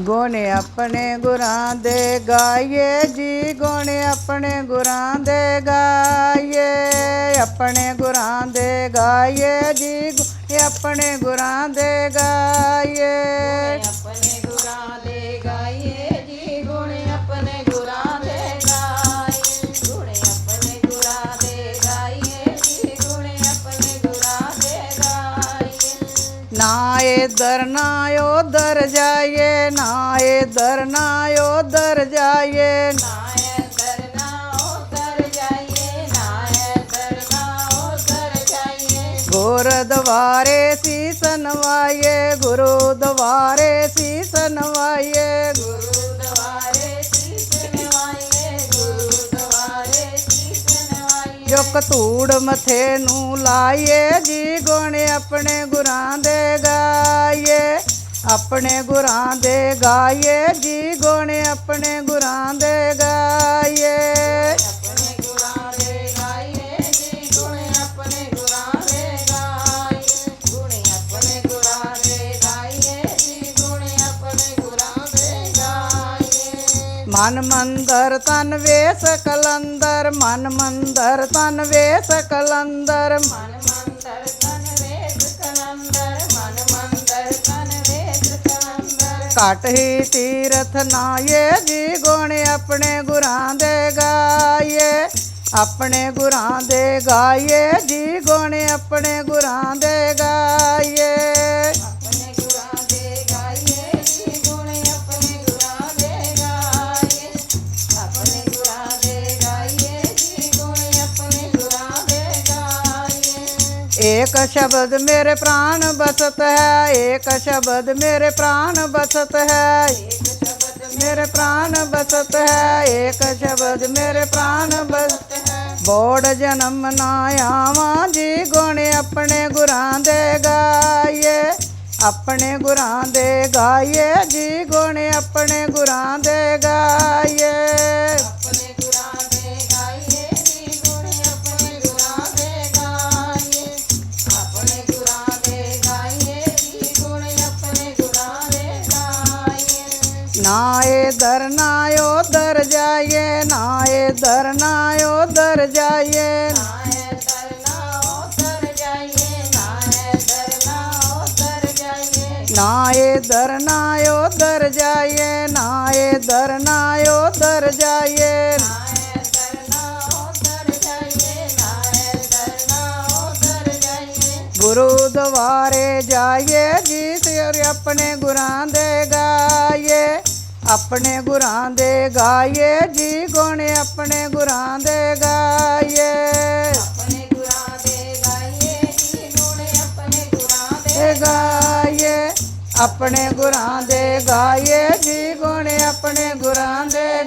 ਗੁਣ ਆਪਣੇ ਗੁਰਾਂ ਦੇ ਗਾਈਏ ਜੀ, ਗੁਣ ਆਪਣੇ ਗੁਰਾਂ ਦੇ ਗਾਏ ਆਪਣੇ ਗੁਰਾਂ ਦੇ ਗਾਏ ਜੀ, ਗੁਣ ਆਪਣੇ ਗੁਰਾਂ ਦੇ ਗਾਏ ਆਪਣੇ ਉਤਰ ਜਾਈਏ ਗੁਰਦੁਆਰੇ ਸੀਸ ਨਵਾਈਏ ਗੁਰੂ ਦੁਆਰੇ ਸੀਸ ਨਵਾਈਏ ਗੁਰੂ ਦਵਾਰੇ ਸੀਸ ਨਵਾਈਏ ਗੁਰੂ ਦਵਾਰੇ ਸੀਸ ਨਵਾਈਏ ਜੋ ਕਤੂੜ ਮਥੇ ਨੂੰ ਲਾਈਏ ਜੀ ਗੁਣ ਆਪਣੇ ਗੁਰਾਂ ਦੇ ਗਾਏ ਆਪਣੇ ਗੁਰਾਂ ਦੇ ਗਾਏ ਜੀ ਗੁਣ ਆਪਣੇ ਗੁਰਾਂ ਦੇ ਗਾਏ ਆਪਣੇ ਗੁਰਾਂ ਦੇ ਮਨ ਮੰਦਰ ਤਨ ਵੇਸ ਕਲੰਦਰ, ਮਨ ਮੰਦਰ ਤਨ ਵੇਸ ਕਲੰਦਰ, ਮਨ ਮੰਦਰ ਘਟ ਹੀ ਤੀਰਥ ਨਾਏ ਜੀ ਗੁਣ ਆਪਣੇ ਗੁਰਾਂ ਦੇ ਗਾਈਏ ਆਪਣੇ ਗੁਰਾਂ ਦੇ ਗਾਈਏ ਜੀ ਗੁਣ ਏਕ ਸ਼ਬਦ ਮੇਰੇ ਪ੍ਰਾਣ ਬਸਤ ਹੈ, ਏਕ ਸ਼ਬਦ ਮੇਰੇ ਪ੍ਰਾਣ ਬਸਤ ਹੈ। ਇੱਕ ਸ਼ਬਦ ਮੇਰੇ ਪ੍ਰਾਣ ਬਸਤ ਹੈ, ਏਕ ਸ਼ਬਦ ਮੇਰੇ ਪ੍ਰਾਣ ਬਸਤ ਹੈ। ਬੋੜ ਜਨਮ ਨਾ ਆਵਾਂ ਜੀ, ਗੁਣ ਆਪਣੇ ਗੁਰਾਂ ਦੇ ਗਾਈਏ। ਆਪਣੇ ਗੁਰਾਂ ਦੇ ਗਾਈਏ ਜੀ, ਗੁਣ ਆਪਣੇ नाए इधर दर उधर जाइए नाए दर ना दर जाइए नाए दर ना उधर जाइए नाए इधर ना उधर जाइए गुरुद्वारे जाइए जी सिर अपने गुरां देगा। ਆਪਣੇ ਗੁਰਾਂ ਦੇ ਗਾਈਏ ਜੀ ਗੁਣ ਆਪਣੇ ਗੁਰਾਂ ਦੇ ਗਾਈਏ। ਆਪਣੇ ਗੁਰਾਂ ਦੇ ਗਾਈਏ ਜੀ ਗੁਣ ਆਪਣੇ ਗੁਰਾਂ ਦੇ ਗਾਈਏ। ਆਪਣੇ ਗੁਰਾਂ ਦੇ ਗਾਈਏ ਜੀ ਗੁਣ ਆਪਣੇ ਗੁਰਾਂ ਦੇ